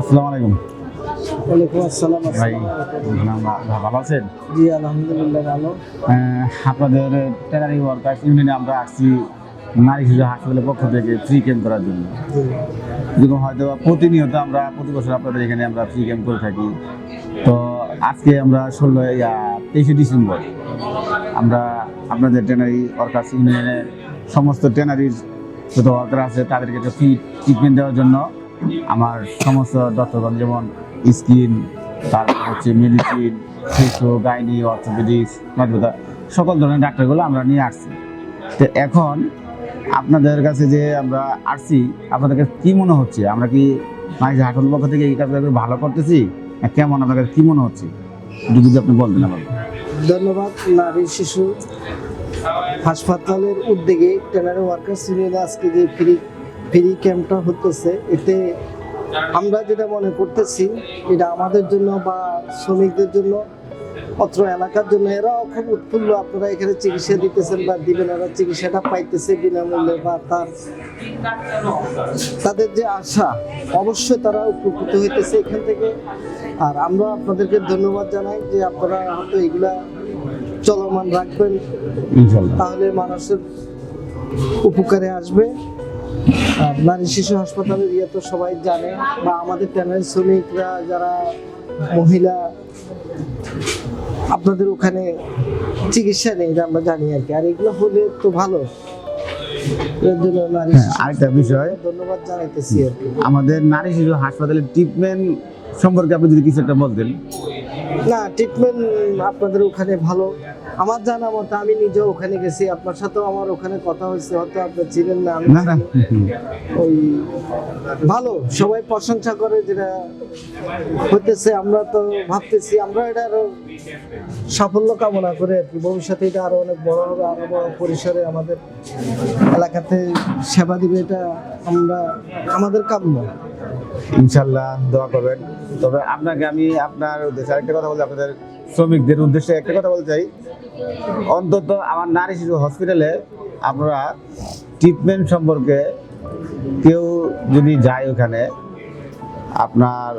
আসসালামু আলাইকুম। ওয়ালাইকুম আসসালাম ভাই ভালো আছেন? জি আলহামদুলিল্লাহ ভালো। আপনাদের ট্যানারি ওয়ার্কার্স ইউনিয়নে আমরা আসছি নারী শিশু হাসপাতালের পক্ষ থেকে ফ্রি ক্যাম্প করার জন্য। যেরকম হয়তো বা প্রতিনিয়ত আমরা প্রতি বছর আপনাদের এখানে আমরা ফ্রি ক্যাম্প করে থাকি। তো আজকে আমরা ষোলো তেইশে ডিসেম্বর। আমরা আপনাদের ট্যানারি ওয়ার্কার্স ইউনিয়নের সমস্ত ট্যানারির যত ওয়ার্কার আছে তাদেরকে একটা ফ্রি ট্রিটমেন্ট দেওয়ার জন্য সমস্ত ডক্টরগণ যেমন স্কিন, তারপর হচ্ছে মেডিসিন, শিশু, গাইনি, অর্থোপেডিক্স মাতৃতা সকল ধরনের ডাক্তারগুলো আমরা নিয়ে আসছি। তো এখন আপনাদের কাছে যে আমরা আসছি, আপনাদের কাছে কি মনে হচ্ছে? আমরা কি মাইজ হাটল পক্ষ থেকে এই কাজটা ভালো করতেছি? কেমন আপনার কাছে কি মনে হচ্ছে? যদি আপনি বলবেন আমাকে। ধন্যবাদ, নারী শিশু হাসপাতালের উদ্যোগে ট্রেনারি ওয়ার্কার্স ইউনিয়নে আজকে যে ফ্রি ফ্রি ক্যাম্পটা হতেছে এতে আমরা যেটা মনে করতেছি এটা আমাদের জন্য বা শ্রমিকদের জন্য অত্র এলাকার জন্য এরাও খুব উৎফুল্ল। আপনারা এখানে চিকিৎসা দিতেছেন বা দিবেন এরা চিকিৎসাটা পাইতেছে বিনামূল্যে বা তার তাদের যে আশা অবশ্যই তারা উপকৃত হইতেছে এখান থেকে। আর আমরা আপনাদেরকে ধন্যবাদ জানাই যে আপনারা হয়তো এগুলা চলমান রাখবেন। তাহলে মানুষের উপকারে আসবে। নারী শিশু হাসপাতালের ইয়ে তো সবাই জানে বা আমাদের ট্যানারি শ্রমিকরা যারা মহিলা আপনাদের ওখানে চিকিৎসা নেই আমরা জানি আর কি। আর এগুলো হলে তো ভালো। হ্যাঁ, আরেকটা বিষয়। ধন্যবাদ জানাইতেছি আর কি। আমাদের নারী শিশু হাসপাতালের ট্রিটমেন্ট সম্পর্কে আপনি যদি কিছু একটা বলতেন। না ট্রিটমেন্ট আপনাদের ওখানে ভালো। আমার জানা মতো আমি নিজেও ওখানে গেছি। আপনার সাথেও আমার ওখানে কথা হয়েছে হয়তো আপনি ছিলেন না আমি। ওই ভালো সবাই প্রশংসা করে যেটা হতেছে আমরা তো ভাবতেছি আমরা এটা আরও সাফল্য কামনা করে আর কি। ভবিষ্যতে এটা আরও অনেক বড় হবে আরও বড় পরিসরে আমাদের এলাকাতে সেবা দিবে এটা আমরা আমাদের কাম্য। ইনশাল্লাহ দোয়া করবেন। তবে আপনাকে আমি আপনার উদ্দেশ্যে আরেকটা কথা বলতে আপনাদের শ্রমিকদের উদ্দেশ্যে একটা কথা বলতে চাই। অন্তত আমার নারী শিশু হসপিটালে আপনারা ট্রিটমেন্ট সম্পর্কে কেউ যদি যায় ওখানে, আপনার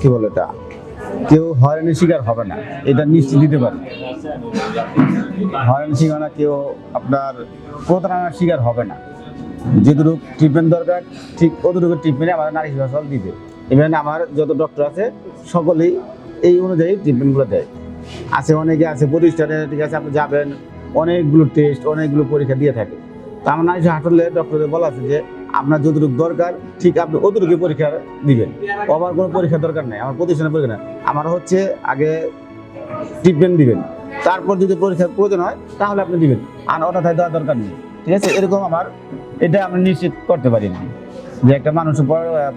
কি বলে এটা কেউ হয়রানির শিকার হবে না, এটা নিশ্চিত দিতে পারে। হয়রানির শিকার কেউ আপনার প্রতারণার শিকার হবে না। যেটুকু ট্রিটমেন্ট দরকার, ঠিক অতটুকু ট্রিটমেন্ট আমাদের নারী হাসপাতাল দিবে। ইভেন আমার যত ডক্টর আছে, সকলেই এই অনুযায়ী ট্রিটমেন্টগুলো দেয়। আছে অনেকে আছে প্রতিষ্ঠানে, ঠিক আছে, আপনি যাবেন, অনেকগুলো টেস্ট অনেকগুলো পরীক্ষা দিয়ে থাকে। তা আমার নারী হাসপাতালে ডক্টরদের বলা আছে যে, আপনার যতটুকু দরকার, ঠিক আপনি অতটুকু পরীক্ষা দিবেন। আমার কোনো পরীক্ষার দরকার নেই, আমার প্রতিষ্ঠানের পরীক্ষা নেই। আমার হচ্ছে আগে ট্রিটমেন্ট দিবেন। তারপর যদি পরীক্ষার প্রয়োজন হয়, তাহলে আপনি দিবেন। আর অন্যথায় দেওয়ার দরকার নেই। ঠিক আছে? এরকম আমার, এটা আমি নিশ্চিত করতে পারি না যে একটা মানুষ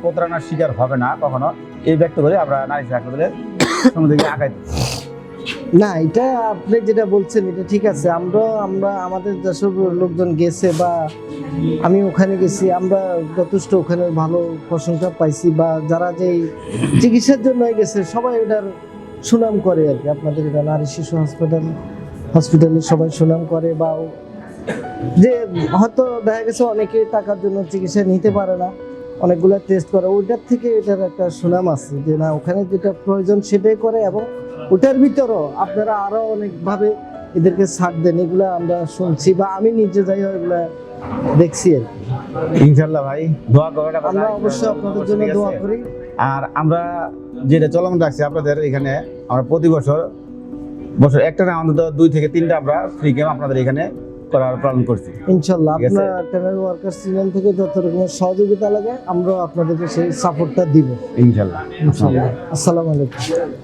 প্রতারণার শিকার হবে না কখনো। এই ব্যক্ত করে আমরা নারী হাসপাতালের সামনে দিকে আগাই না, এটা আপনি যেটা বলছেন, এটা ঠিক আছে। আমরা আমরা, আমাদের যেসব লোকজন গেছে বা আমি ওখানে গেছি, আমরা যথেষ্ট ওখানে ভালো প্রশংসা পাইছি বা যারা যে চিকিৎসার জন্য গেছে, সবাই ওটার সুনাম করে আর কি। আপনাদের এটা নারী শিশু হাসপাতাল হসপিটালে সবাই সুনাম করে বা যে হয়তো দেখা গেছে অনেকে টাকার জন্য চিকিৎসা নিতে পারে না অনেকগুলো টেস্ট করে। ওইটার থেকে এটার একটা সুনাম আছে যে না ওখানে যেটা প্রয়োজন সেটাই করে এবং ওটার ভিতরও আপনারা আরও অনেকভাবে এদেরকে ছাড় দেন এগুলো আমরা শুনছি বা আমি নিজে যাই এগুলো দেখছি আর কি। ইনশাল্লাহ ভাই দোয়া করেন আমরা অবশ্যই আপনাদের জন্য দোয়া করি। আর আমরা যেটা চলমান রাখছি আপনাদের এখানে আমরা প্রতি বছর বছর একটা না অন্তত দুই থেকে তিনটা আমরা ফ্রি গেম আপনাদের এখানে করার প্ল্যান করছি। ইনশাল্লাহ। আপনার ওয়ার্কার্স ইউনিয়ন থেকে যত রকমের সহযোগিতা লাগে আমরা আপনাদেরকে সেই সাপোর্টটা দিব। ইনশাল্লাহ। ইনশাল্লাহ। আসসালামু আলাইকুম।